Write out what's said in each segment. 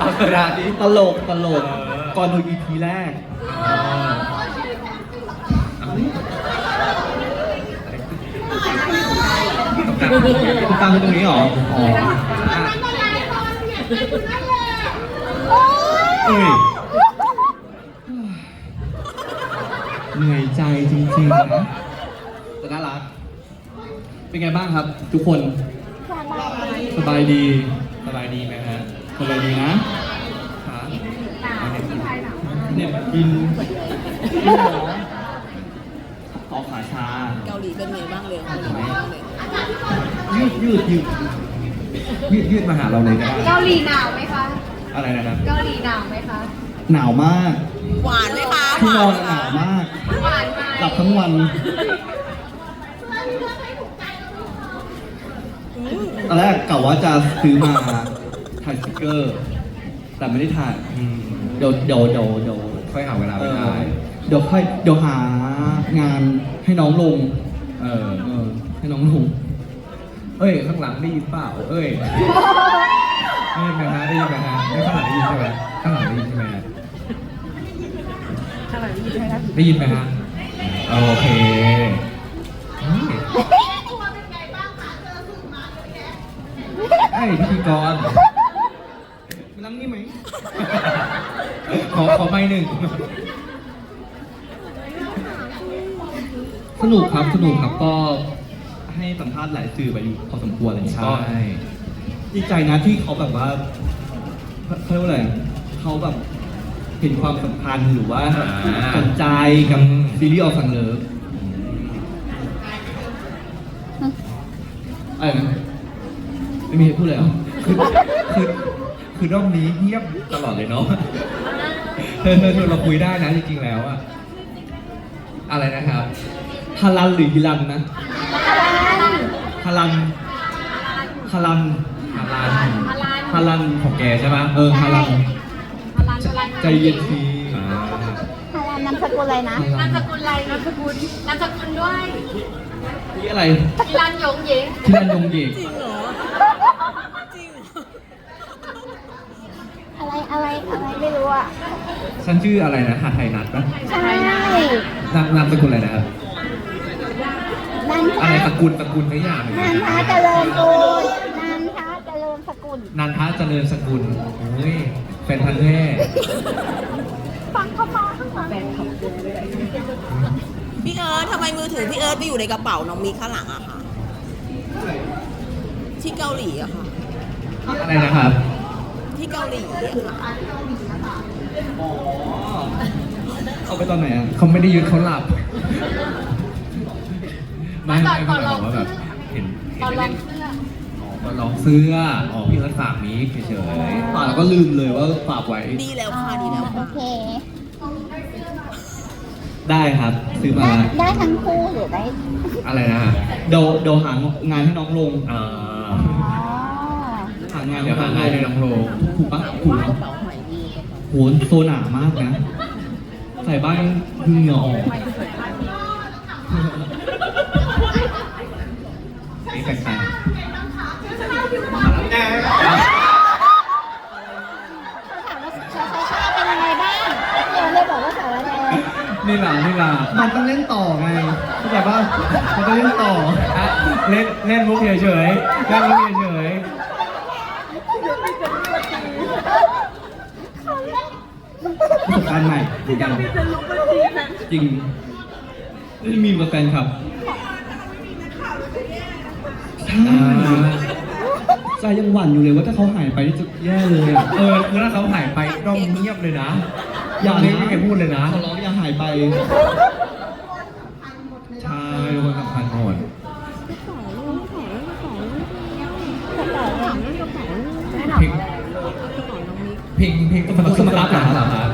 เอาโซดาดิตลกตลกเออ ก่อนดู EP แรกเอาตังตรงนี้เหรออ๋อเอ้ยเหนื่อยใจจริงๆนะแต่น่ารัก เป็นไงบ้างครับ ทุกคน สบายดี สบายดีไหมฮะ สบายดีนะครับเนี่ยกินกินหรอขอขาชาเกาหลีเป็นไงบ้างเลยเกาหลีเป็นไงบ้างเลยยืดยืดยืดยืดยืดมาหาเราเลยก็ได้เกาหลีหนาวไหมคะ อะไรนะครับ เกาหลีหนาวไหมคะ หนาวมาก หวานไหมคะที่นอนไหหนาวมาก หวานไหมหลับทั้งวันอืมตอนแรกกะว่าจะซื้อมา ถ่ายสติกเกอร์ แต่ไม่ได้ถ่ายอืมเดี๋ยวเดี๋ยวเดี๋ยวเดี๋ยวค่อยหาเวลาไปเออถ่ายเดี๋ยวค่อยเดี๋ยวหางานให้น้องลง เออ เออ ให้น้องลง เอ้ย ข้างหลังได้ยินเปล่า เอ้ยได้ยินไหมฮะได้ยินไหมฮะไม่ข้างหลังได้ยินใช่ไหมข้างหลังได้ยินใช่ไหมฮะได้ยินไหมฮะโอเคเฮ้ยไอ้พิธีกร มานั่งนี่ไหม ข อขอไม่หนึ่งสนุกครับสนุกครับก็ให้สัมภาษณ์หลายสื่อไปอยู่พอสมควรอะไรอย่างเลยใช่ก็ดีใจนะที่เขาแบบว่าเขาเรียกว่าอะไรเขาแบบเห็นความสำคัญหรือว่าสนใจกับซีรีส์ออกสังเลิฟอะไรนะไม่มีใครพูดเลยเหรอคือคือคือรอบนี้เงียบตลอดเลยเนาะ เธอเธอเธอเราคุยได้นะจริงๆแล้วอะอะไรนะครับฮาลันหรือฮิลันนะฮาลันฮาลันฮาลานพลันฮาลันของแกใช่ปะเออฮาลันพลันพลันใจเย็นสิอ่าฮาลาลนามสกุลอะไรนะนามสกุลอะไรนามสกุลนามสกุลด้วยนี่อะไรกิรันหยงหยิงฮิลันยงเยกจริงเหรอจริงเหรออะไรอะไรอะไรไม่รู้อะ ฉันชื่ออะไรนะหาไทยนัดปะใช่นามนามสกุลอะไรนะครับ นันอะไรทาสกุลสกุลสักอย่างหนึ่งนันทาเจริญกุลนันทาเจริญสกุลนันทะเจริญสกุลโอ้ยแฟนพันธุ์แท้ฟังเขามาข้างหลังพี่เอิร์ธทำไมมือถือพี่เอิร์ธไปอยู่ในกระเป๋าน้องมีข้างหลังอะค่ะ ที่เกาหลีอะค่ะ อะไรนะครับ ที่เกาหลีอะค่ะ อ๋อเอาไปตอนไหนอะเขาไม่ได้ยึดเขาหลับไม่ตอนไม่ตอนเขาลบอองกว่าเสื้แบอบเห็นตอนลเห็อนงเสื้อตอนลองเสื้ออ๋อพี่เอิร์ธฝากนี้เฉยป่าแล้วก็ลืมเลยว่าฝากไว้ ดีแล้วค่ะดีแล้วโอค่ะ เค ได้ครับซื้อมา ได้ได้ทั้งคู่หรือได้ๆอะไรนะฮะเดี๋ยวเดี๋ยวหางานให้น้องลง อ่า อ๋อ หางานเดี๋ยวหางานให้น้องลง ถูกปะถูกกระเป๋าหอยดี โหโซหนามากนะ ใส่บ้านเหงื่อออกนี่แปลกถามว่าชาชาชาเป็นยังไงบ้างเดี๋ยวเลยบอกว่าสาวแดงๆนี่ล่ะนี่ล่ะมันต้องเล่นต่อไงเข้าใจป่ะมันต้องเล่นต่ออะเล่นเล่นมุกเฉยๆเล่นมุกเฉยป ระสบการณ์ใหม่เหมือนกันจริงนี่มีกับแฟนคลับใช่ๆอ่าใจยังหวั่นอยู่เลยว่าถ้าเขาหายไปนี่จะแย่เลยอะเออแล้วถ้าเขาหายไปต้องเงียบเลยนะ อย่าไม่นะมีใครพูดเลยนะขอร้องอย่าหายไป ใช่ทุกคนสำคัญหมดเพลงเพลงเพลงสมัครสมัครรับหลังเหรอครับ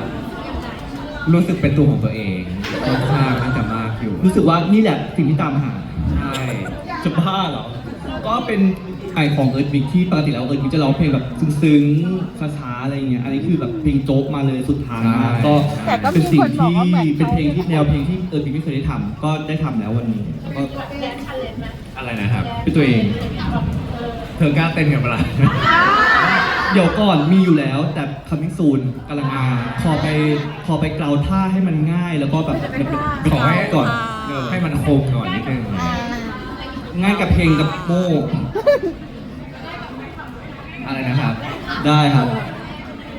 รู้สึกเป็นตัวของตัวเองค่อนข้างน่าจะมากอยู่รู้สึกว่านี่แหละสิ่งที่ตามหา ใช่จะบ้าเหรอ ก็เป็นไอของเอิร์ธบิ๊กที่ปกติแล้วเอิร์ธบิ๊กจะร้องเพลงแบบซึ้งๆช้าๆอะไรเงี้ย อันนี้คือแบบเพลงโจ๊กมาเลยสุดทางมากก็แต่ก็เป็นมีสิ่คงนบอกที่ว่าเหมือนเป็นเขาเพลงที่แนวเพลงที่เอิร์ธบิ๊กไม่เคยได้ทำก็ได้ทำแล้ววันนี้แล้วก็อะไรนะครับเป็นตัวเอง เธอกล้าเต้นกับเปล่า เดี๋ยวก่อนมีอยู่แล้ว แต่คัมมิ่งซูนกำลังมาพอไปพอไปเกลาท่าให้มันง่าย แล้วก็แบบขอให้ก่อนเออให้มันคมก่อนนิดนึงอ่าง่ายกับเพลงกับโม่อะไรนะครับ ได้ครับ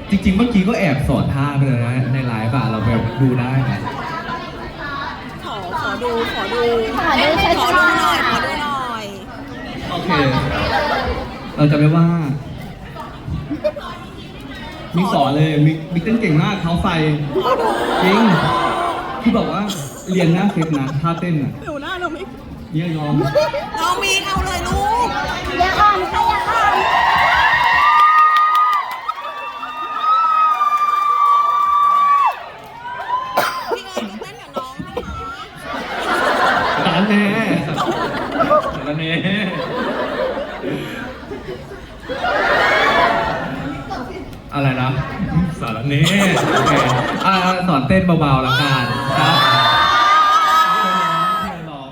จริง ๆ เมื่อกี้ก็แอบสอนท่าไปเลยนะในไลฟ์อะเราไปดูได้นะขอขอดูขอดูขอดูช้าขอๆดูหน่อยขอดูหน่อยโอเค เราจะไม่ว่า มิกสอนเลยมิกมิกเต้นเก่งมากเท้าไฟขอดูจริงที่บอกว่าเรียนหน้าเซตนะท่าเต้นอะดูหน้าเราไม่เนี่ยยอมน้องมีเอาเลยลูกอย่าอ่อนค่ะอย่าอ่อนพี่เอิร์ธก็เต้นกับน้องนะคะสารแน่สารแน่ อะไรนะ สารแน่โอเคอ่าสอนเต้นเบาๆละกันครับร้อง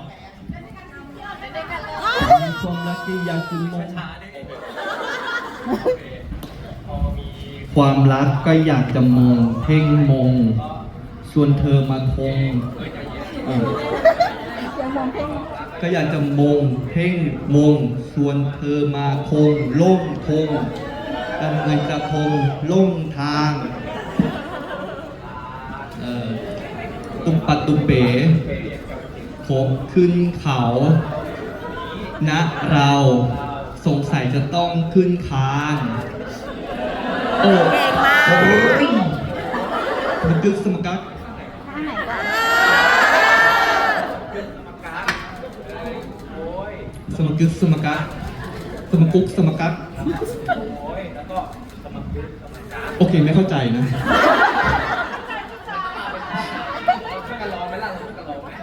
ความรักที่อยากจะมองความรักก็อยากจะมองเพ่งมงชวนเธอมาคงเอออย่ามองเพ่งก็อยากจะมงเพ่งมงชวนเธอมาคงล่มทง ดำเนินกระทงลุ่มทางตุ้มปัดตุ้มเป๋ผมขึ้นเขาณเราสงสัยจะต้องขึ้นคานโอ้เก่งมากโอ้ยมันกึกสมกักท่าไหสมกึกสมกักสมกุกสมกัก โอเคไม่เข้าใจนะ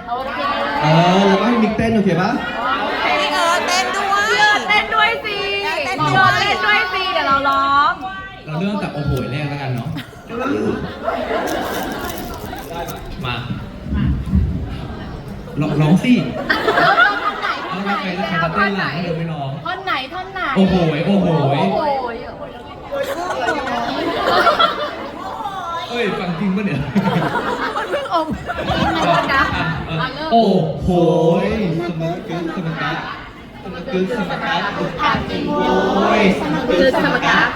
โอเคเออแล้วก็ให้มิกเต้นโอเคปะพี่เอิร์ธเต้นด้วยเต้นด้วยสิเต้นบด้อวยกเต้นด้วยสิเดี๋ยวเราร้องเราเริ่มจากโอ้โหแรกแล้วกันเนาะ มาร้องร้องสิเอาแล้วใครแล้วใครจะเต้นล่ะถ้าเดินไม่ร้อง ท่อนไหนท่อนไหนโอ้โหโอ้โหโอ้โห เอ้ยฟังจริงปะเนี่ยมันเพิ่งอมนะอะโอ้โหสมกึกสมกักสมกึกสมกักอึกอักจริงโอ้ยสมกึกสมกัก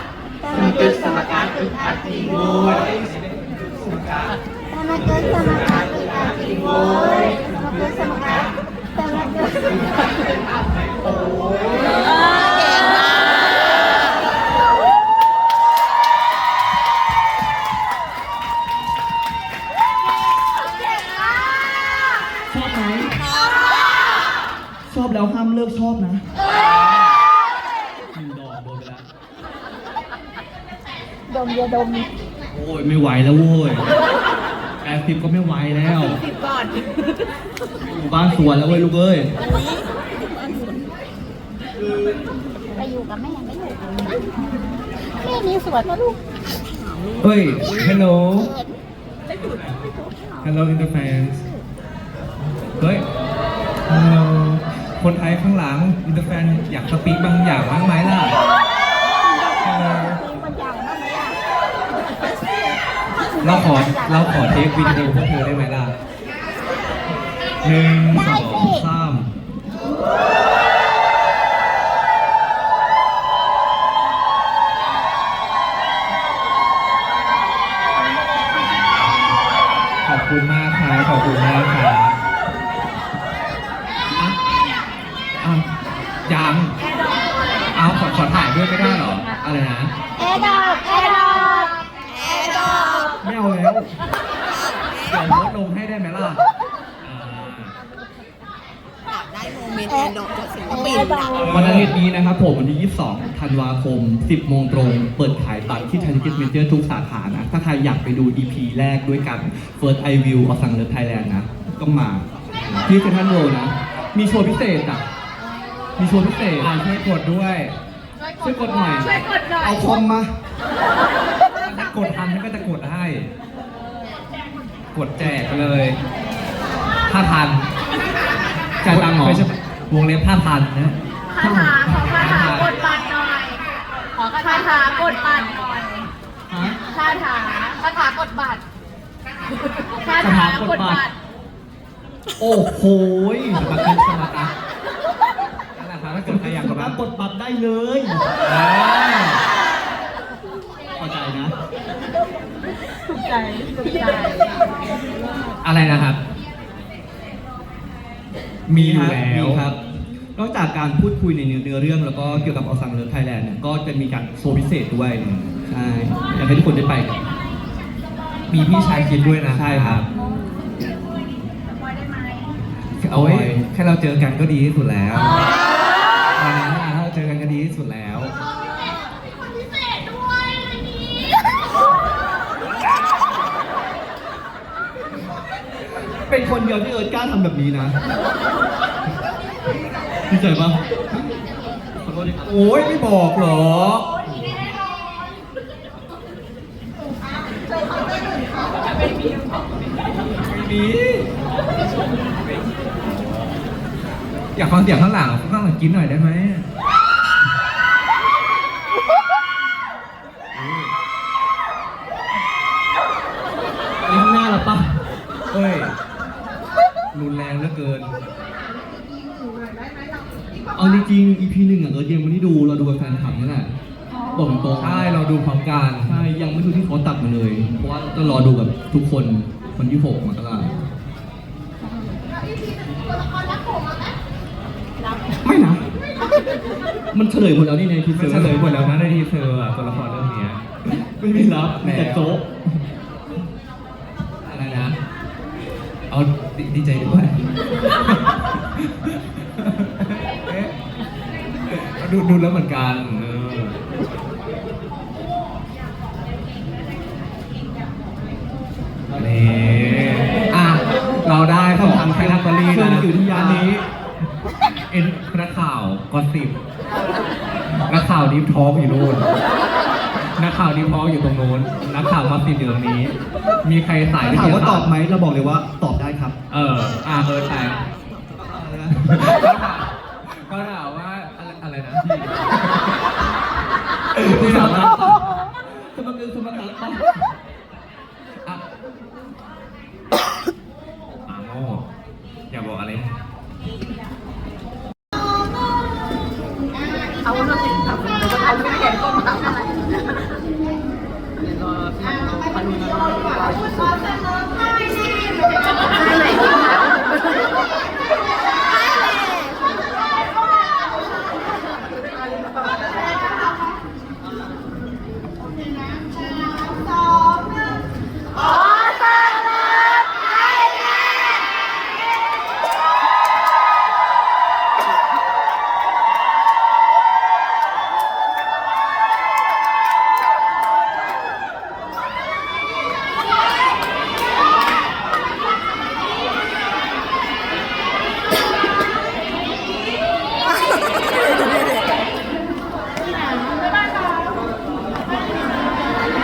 สมกึกสมกักอึกอักจริงโอ้ยสมกักสมกัสสมกัสอีกาจิโวยสมกัสสมกัสสมกัสสมกัสเก่งมาก แล้วห้ามเลิกชอบนะหนึ่งดอกโดนไปแล้วดมอย่าดมโอ้ยไม่ไหวแล้วโว้ยแอร์ฟิปก็ไม่ไหวแล้วติดก่อนอยู่บ้านสวนแล้วเว้ยลูกเอ้ยอุ้ยไปอยู่กับแม่ไม่อยู่แม่มีสวนนะลูกเฮ้ย hello hello interfans เฮ้ย hello คนไทยข้างหลัง interfan อยากสปีกบางอย่างบ้างไหมล่ะ hello บางอย่างบ้างไหมล่ะเราขอเราขอเทควิดีโอพวกเธอได้ไหมล่ะหนึ่งสองสามขอบคุณมากครับขอบคุณมากครับอะอะยังเอา ขอขอถ่ายด้วยไม่ได้เหรอ อะไรนะแอร์ดอกแอร์ดอกแอร์ดอกไม่เอาแล้วเดี๋ยวโพสต์ลงให้ได้ไหมล่ะอ่าอยากได้โมเมนต์แอร์ดอกจากศิลปินอะวันอาทิตย์นี้นะครับผมวันที่ 22 ธันวาคม 10 โมงตรง เปิดขายบัตรที่ t ท i เก็ตเมเจอร์ทุกสาขานะ ถ้าใครอยากไปดู EP แรกด้วยกัน First I View ออสังเลิฟไทยแลนด์นะ ต้องมา ที่เซ็นทรัลโรนะ มีโชว์พิเศษอะ มีโชว์พิเศษ อ่าช่วยกดด้วย ช่วยกดหน่อย ช่วยกดหน่อยเอาคอมมาถ้ากดทันฉันก็จะกดให้ กดแจกไปเลยถ้าทันจ่ายตังค์เหรอไม่ใช่วงเล็บถ้าทันนะคาถาขอคาถากดบัตรหน่อย ขอคคาถากดบัตรหน่อยฮะคาถาคาถากดบัตรคาถากดบัตรโอ้โห กสาจะมารมาถกดบัตรได้เลยอ่าเข้าใจนะถูกใจถูกใจอะไรนะครับ มีอยู่แล้มีว ครับ นอกจากการพูดคุยในเนื้อเรื่องแล้วก็เกี่ยวกับอสังเลิฟไทยแลนด์เนี่ยก็จะมีการโชว์พิเศษด้วยใช่อยากให้ทุกคนได้ไปกันมีพี่ชายคิดด้วยนะใช่ครับ เอาไว้แค่เราเจอกันก็ดีที่สุดแล้วตอนนั้นนะถ้า เจอกันก็ดีที่สุดแล้วเป็นคนเดียวที่เอิร์ธกล้าทำแบบนี้นะดีใจปะขอโทษดิครับโอ้ยไม่บอกหรอไม่มีอยากฟังเสียงข้างหลังข้างหลังกินหน่อยได้ไหม อันนี้ข้างหน้าเราปะ เฮ้ย รุนแรงเหลือเกิน เอาจริงๆ EP หนึ่งอะเอิร์ธยังไม่ได้ดูเราดูกับแฟนคลับนี่แหละบอกตรงๆใช่เราดูพร้อมกันใช่ยังไม่ดูที่เขาตัดมาเลย เพราะว่าต้องรอดูกับทุกคนวันที่หกมกราไม่นะ มันเฉลยหมดแล้วนี่ในทีเซมัอนร์เฉลยหมดแล้วนะในทีเซอร์อะตัวละครเรื่องเนี้ยไม่มีรับมีแต่โจ๊กอะไรนะ เอาดดีใจด้วยเอ๊ะ ดูดูแล้วเหมือนกันเออนี่อะเราได้คำถามแคทกรีเชิญนะอยู่ที่ยานนี้ เอ็นนักข่าวกอสิบนักข่าวดิฟทอล์กอยู่นู่นนักข่าวดิฟทอล์กอยู่ตรงโน้นนักข่าวกอสิบอยู่ตรงนี้ มีใครสายถามว่าตอบไหมเราบอกเลยว่าตอบได้ครับ เอออ่าเออแต่ก็ถามว่า อะไรอะไรนะที่สามารถสมการสมการปะอะอ่าโง่อย่าบอกอะไรเอา